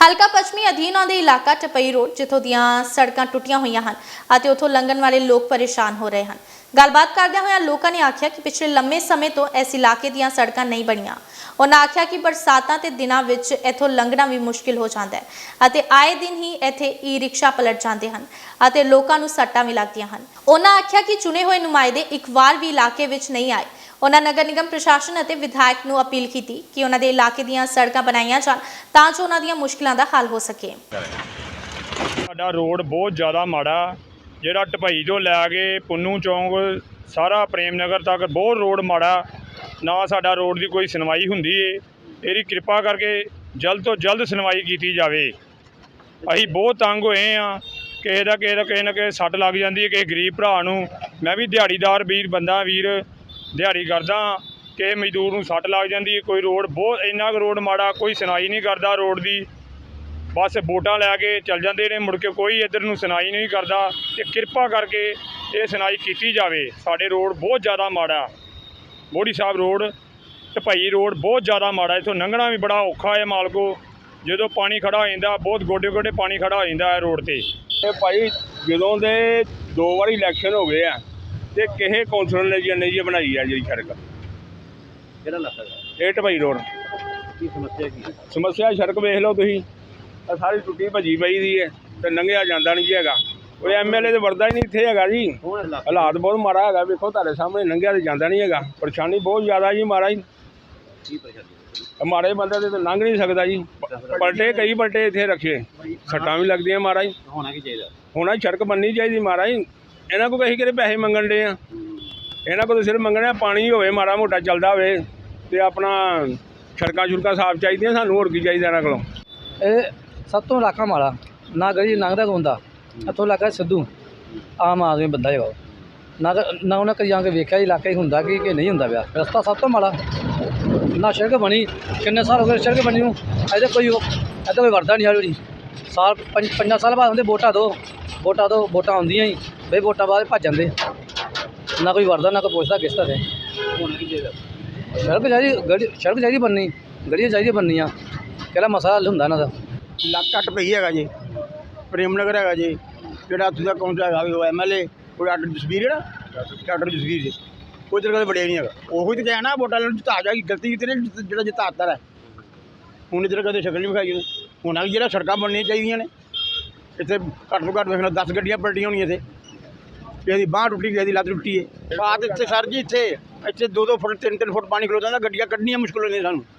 ਹਲਕਾ ਪੱਛਮੀ ਅਧੀਨਾਂ ਦੇ ਇਲਾਕਾ ਟਪਈ ਰੋਡ, ਜਿੱਥੋਂ ਦੀਆਂ ਸੜਕਾਂ ਟੁੱਟੀਆਂ ਹੋਈਆਂ ਹਨ ਅਤੇ ਉੱਥੋਂ ਲੰਘਣ ਵਾਲੇ ਲੋਕ ਪਰੇਸ਼ਾਨ ਹੋ ਰਹੇ ਹਨ। ਗੱਲਬਾਤ ਕਰਦਿਆਂ ਹੋਇਆਂ ਲੋਕਾਂ ਨੇ ਆਖਿਆ ਕਿ ਪਿਛਲੇ ਲੰਮੇ ਸਮੇਂ ਤੋਂ ਇਸ ਇਲਾਕੇ ਦੀਆਂ ਸੜਕਾਂ ਨਹੀਂ ਬਣੀਆਂ। ਉਹਨਾਂ ਆਖਿਆ ਕਿ ਬਰਸਾਤਾਂ ਤੇ ਦਿਨਾਂ ਵਿੱਚ ਇੱਥੋਂ ਲੰਘਣਾ ਵੀ ਮੁਸ਼ਕਿਲ ਹੋ ਜਾਂਦਾ ਹੈ ਅਤੇ ਆਏ ਦਿਨ ਹੀ ਇੱਥੇ ਈ ਰਿਕਸ਼ਾ ਪਲਟ ਜਾਂਦੇ ਹਨ ਅਤੇ ਲੋਕਾਂ ਨੂੰ ਸੱਟਾਂ ਵੀ ਲੱਗਦੀਆਂ ਹਨ। ਉਹਨਾਂ ਆਖਿਆ ਕਿ ਚੁਣੇ ਹੋਏ ਨੁਮਾਇੰਦੇ ਇੱਕ ਵਾਰ ਵੀ ਇਲਾਕੇ ਵਿੱਚ ਨਹੀਂ ਆਏ। ਉਹਨਾਂ ਨਗਰ ਨਿਗਮ ਪ੍ਰਸ਼ਾਸਨ ਅਤੇ ਵਿਧਾਇਕ ਨੂੰ ਅਪੀਲ ਕੀਤੀ ਕਿ ਉਹਨਾਂ ਦੇ ਇਲਾਕੇ ਦੀਆਂ ਸੜਕਾਂ ਬਣਾਈਆਂ ਜਾਣ ਤਾਂ ਜੋ ਉਹਨਾਂ ਦੀਆਂ ਮੁਸ਼ਕਲਾਂ ਦਾ ਹੱਲ ਹੋ ਸਕੇ। ਸਾਡਾ ਰੋਡ ਬਹੁਤ ਜ਼ਿਆਦਾ ਮਾੜਾ, ਜਿਹੜਾ ਟਪਈ ਤੋਂ ਲੈ ਕੇ ਪੁੰਨੂ ਚੌਂਕ, ਸਾਰਾ ਪ੍ਰੇਮ ਨਗਰ ਤੱਕ ਬਹੁਤ ਰੋਡ ਮਾੜਾ। ਨਾ ਸਾਡਾ ਰੋਡ ਦੀ ਕੋਈ ਸੁਣਵਾਈ ਹੁੰਦੀ ਏ। ਇਹਦੀ ਕਿਰਪਾ ਕਰਕੇ ਜਲਦ ਤੋਂ ਜਲਦ ਸੁਣਵਾਈ ਕੀਤੀ ਜਾਵੇ। ਅਸੀਂ ਬਹੁਤ ਤੰਗ ਹੋਏ ਆ। ਕਿਸੇ ਦਾ ਕਿਸੇ ਦਾ ਕਿਸੇ ਨਾ ਕਿਸੇ ਸੱਟ ਲੱਗ ਜਾਂਦੀ ਹੈ ਕਿਸੇ ਗਰੀਬ ਭਰਾ ਨੂੰ। ਮੈਂ ਵੀ ਦਿਹਾੜੀਦਾਰ ਵੀਰ ਬੰਦਾ, ਵੀਰ। ਦਿਹਾੜੀ ਕਰਦਾ ਕਿ ਮਜ਼ਦੂਰ ਨੂੰ ਸੱਟ ਲੱਗ ਜਾਂਦੀ ਕੋਈ ਰੋਡ ਬਹੁਤ, ਇੰਨਾ ਕੁ ਰੋਡ ਮਾੜਾ, ਕੋਈ ਸੁਣਾਈ ਨਹੀਂ ਕਰਦਾ ਰੋਡ ਦੀ। ਬਸ ਵੋਟਾਂ ਲੈ ਕੇ ਚੱਲ ਜਾਂਦੇ ਨੇ, ਮੁੜ ਕੇ ਕੋਈ ਇੱਧਰ ਨੂੰ ਸੁਣਾਈ ਨਹੀਂ ਕਰਦਾ। ਤੇ ਕਿਰਪਾ ਕਰਕੇ ਇਹ ਸੁਣਾਈ ਕੀਤੀ ਜਾਵੇ। ਸਾਡੇ ਰੋਡ ਬਹੁਤ ਜ਼ਿਆਦਾ ਮਾੜਾ। ਮੋੜੀ ਸਾਹਿਬ ਰੋਡ ਢਪਈ ਰੋਡ ਬਹੁਤ ਜ਼ਿਆਦਾ ਮਾੜਾ। ਇੱਥੋਂ ਲੰਘਣਾ ਵੀ ਬੜਾ ਔਖਾ ਹੈ ਮਾਲਕੋ। ਜਦੋਂ ਪਾਣੀ ਖੜਾ ਹੋ ਜਾਂਦਾ, ਬਹੁਤ ਗੋਡੇ ਗੋਡੇ ਪਾਣੀ ਖੜਾ ਹੋ ਜਾਂਦਾ ਹੈ ਰੋਡ ਤੇ। ਇਹ ਭਾਈ ਜਦੋਂ ਦੇ ਦੋ ਵਾਰੀ ਇਲੈਕਸ਼ਨ ਹੋ ਗਏ ਆ ਤੇ ਕਿਸੇ ਕੌਂਸਲਰ ਨੇ ਜੀ ਨਹੀਂ ਜੀ ਬਣਾਈ ਆ ਜਿਹੜੀ ਸੜਕ। ਕਿਹੜਾ ਇਲਾਕਾ ਹੈ? ਇਹ ਢਵਾਈ ਰੋਡ। ਕੀ ਸਮੱਸਿਆ ਕੀ ਹੈ? ਸਮੱਸਿਆ ਸੜਕ ਵੇਖ ਲਓ ਤੁਸੀਂ ਆਹ ਸਾਰੀ ਟੁੱਟੀ ਭੱਜੀ ਪਈ ਦੀ ਹੈ ਤੇ ਲੰਘਿਆ ਜਾਂਦਾ ਨਹੀਂ ਜੀ ਹੈਗਾ। ਉਹ ਐਮਐਲਏ ਤੇ ਵਰਦਾ ਹੀ ਨਹੀਂ ਇੱਥੇ ਹੈਗਾ ਜੀ। ਹਾਲਾਤ ਬਹੁਤ ਮਾੜਾ ਹੈਗਾ ਵੇਖੋ ਤੁਹਾਡੇ ਸਾਹਮਣੇ ਲੰਘਿਆ ਤੇ ਜਾਂਦਾ ਨਹੀਂ ਹੈਗਾ। ਪਰੇਸ਼ਾਨੀ ਬਹੁਤ ਜ਼ਿਆਦਾ ਜੀ ਮਾਰਾ ਜੀ ਕੀ ਪਰੇਸ਼ਾਨੀ ਮਾੜੇ ਬੰਦੇ ਤੇ ਲੰਘ ਨਹੀਂ ਸਕਦਾ ਜੀ। ਪਲਟੇ ਕਈ ਪਲਟੇ ਇੱਥੇ ਰੱਖੇ। ਸੱਟਾਂ ਵੀ ਲੱਗਦੀਆਂ ਮਾਰਾ ਜੀ ਹੋਣਾ ਕੀ ਚਾਹੀਦਾ? ਹੁਣ ਸੜਕ ਬਣਨੀ ਚਾਹੀਦੀ ਮਾਰਾ ਜੀ ਇਹਨਾਂ ਕੋਲ ਅਸੀਂ ਕਿਹੜੇ ਪੈਸੇ ਮੰਗਣ ਦੇ ਆ? ਇਹਨਾਂ ਕੋਲ ਤਾਂ ਸਿਰਫ ਮੰਗਣਾ ਪਾਣੀ ਹੋਵੇ, ਮਾੜਾ ਮੋਟਾ ਚੱਲਦਾ ਹੋਵੇ ਤੇ ਆਪਣਾ ਸੜਕਾਂ ਛੁੜਕਾਂ ਸਾਫ਼ ਚਾਹੀਦੀਆਂ, ਸਾਨੂੰ ਹੋਰ ਕੀ ਚਾਹੀਦਾ ਇਹਨਾਂ ਕੋਲੋਂ? ਇਹ ਸਭ ਤੋਂ ਇਲਾਕਾ ਮਾੜਾ ਨਾ ਗਲੀ ਲੰਘਦਾ ਹੁੰਦਾ ਇੱਥੋਂ ਇਲਾਕਾ ਸਿੱਧੂ। ਆਮ ਆਦਮੀ ਬੰਦਾ ਹੈਗਾ ਉਹ। ਨਾ ਕ- ਨਾ ਉਹਨਾਂ ਕਦੀ ਜਾ ਕੇ ਵੇਖਿਆ ਇਲਾਕਾ ਹੀ ਹੁੰਦਾ ਕਿ ਕਿ ਨਹੀਂ ਹੁੰਦਾ ਪਿਆ। ਰਸਤਾ ਸਭ ਤੋਂ ਮਾੜਾ ਨਾ ਸੜਕ ਬਣੀ, ਕਿੰਨੇ ਸਾਲ ਹੋ ਗਏ ਸੜਕ ਬਣੀ ਨੂੰ। ਅਜੇ ਕੋਈ ਅਜੇ ਕੋਈ ਵਰਦਾ ਨਹੀਂ ਹਾਲੇ ਹਾਲੀ ਸਾਲ ਪੰਜ ਪੰਜਾਂ ਸਾਲ ਬਾਅਦ ਹੁੰਦੇ ਵੋਟਾਂ ਦੋ ਵੋਟਾਂ ਦੋ ਵੋਟਾਂ ਆਉਂਦੀਆਂ ਹੀ। ਬਈ ਵੋਟਾਂ ਬਾਅਦ ਭੱਜ ਜਾਂਦੇ। ਨਾ ਕੋਈ ਵਰਦਾ ਨਾ ਕੋਈ ਪੁੱਛਦਾ ਕਿਸ ਤਰ੍ਹਾਂ ਦੇ ਹੋਣਾ ਕੀ ਚਾਹੀਦਾ? ਸੜਕ ਚਾਹੀਦੀ ਗਲੀ ਸੜਕ ਚਾਹੀਦੀ ਬਣਨੀ ਗਲੀਆਂ ਚਾਹੀਦੀਆਂ ਬਣਨੀਆਂ। ਕਿਹੜਾ ਮਸਲਾ ਹੱਲ ਹੁੰਦਾ ਇਹਨਾਂ ਦਾ? ਇਲਾਕਾ ਟਪਈ ਹੈਗਾ ਜੀ। ਪ੍ਰੇਮ ਨਗਰ ਹੈਗਾ ਜੀ। ਜਿਹੜਾ ਉੱਥੇ ਦਾ ਕੌਂਸਲ ਹੈਗਾ ਵੀ ਉਹ ਐਮਐਲਏ ਉਹ ਡਾਕਟਰ ਜਸਵੀਰ ਨਾ? ਡਾਕਟਰ ਜਸਵੀਰ ਜੀ। ਕੋਈ ਦਾ ਬੜਿਆ ਨਹੀਂ ਹੈਗਾ। ਉਹੀ ਤੇ ਕਹਿਣਾ ਵੋਟਾਂ ਲੈਣ ਜਿਤਾ ਜਾ ਗਲਤੀ ਕੀਤੀ ਨੇ ਜਿਹੜਾ ਜਿਤਾਤਾ ਹੈ। ਹੁਣ ਇਧਰ ਕਦੇ ਸ਼ਕਲ ਨਹੀਂ ਵਿਖਾਈ ਉਹਨੇ। ਹੁਣ ਵੀ ਜਿਹੜਾ ਸੜਕਾਂ ਬਣਨੀਆਂ ਚਾਹੀਦੀਆਂ ਨੇ, ਇੱਥੇ ਘੱਟ ਤੋਂ ਘੱਟ ਵੇਖਣਾ 10 ਗੱਡੀਆਂ ਪਲਟੀਆਂ ਹੋਣੀਆਂ ਇੱਥੇ। ਕਿਸੇ ਦੀ ਬਾਂਹ ਟੁੱਟੀ ਕਿਸੇ ਦੀ ਲੱਤ ਟੁੱਟੀ ਹੈ। ਬਾਤ ਇੱਥੇ, ਸਰ ਜੀ, ਇੱਥੇ ਇੱਥੇ 2-2 ਫੁੱਟ 3-3 ਫੁੱਟ ਪਾਣੀ ਖਲੋ ਜਾਂਦਾ ਗੱਡੀਆਂ ਕੱਢਣੀਆਂ ਮੁਸ਼ਕਲ ਹੁੰਦੀਆਂ ਸਾਨੂੰ।